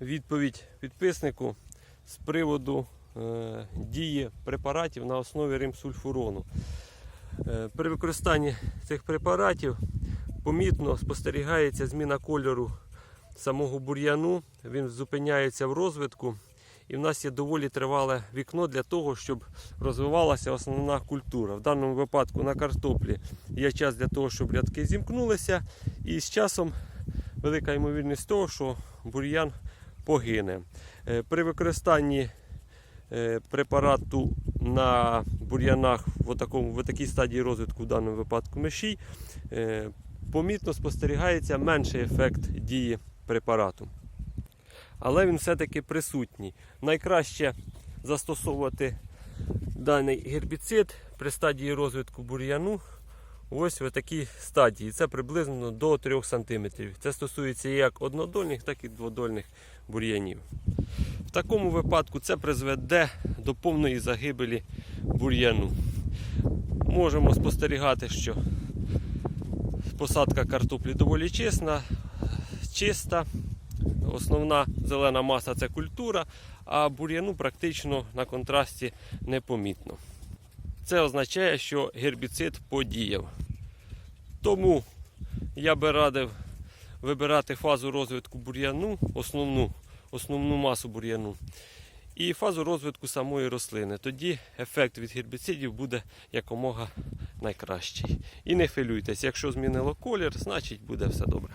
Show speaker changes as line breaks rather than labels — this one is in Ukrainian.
відповідь підписнику з приводу е, дії препаратів на основі римсульфурону. Е, При використанні цих препаратів помітно спостерігається зміна кольору самого бур'яну, він зупиняється в розвитку, і в нас є доволі тривале вікно для того, щоб розвивалася основна культура. В даному випадку на картоплі є час для того, щоб рядки зімкнулися, і з часом велика ймовірність того, що бур'ян погине. Е, При використанні е, препарату на бур'янах в, такому, в такій стадії розвитку, в даному випадку мишій, е, помітно спостерігається менший ефект дії препарату. Але він все-таки присутній. Найкраще застосовувати даний гербіцид при стадії розвитку бур'яну. Ось в такій стадії. Це приблизно до 3 см. Це стосується як однодольних, так і дводольних бур'янів. В такому випадку це призведе до повної загибелі бур'яну. Можемо спостерігати, що посадка картоплі доволі чесна, чиста. Основна зелена маса це культура, а бур'яну практично на контрасті непомітно. Це означає, що гербіцид подіяв. Тому я би радив вибирати фазу розвитку бур'яну, основну, основну масу бур'яну, і фазу розвитку самої рослини. Тоді ефект від гербіцидів буде якомога найкращий. І не хвилюйтесь, якщо змінило колір, значить буде все добре.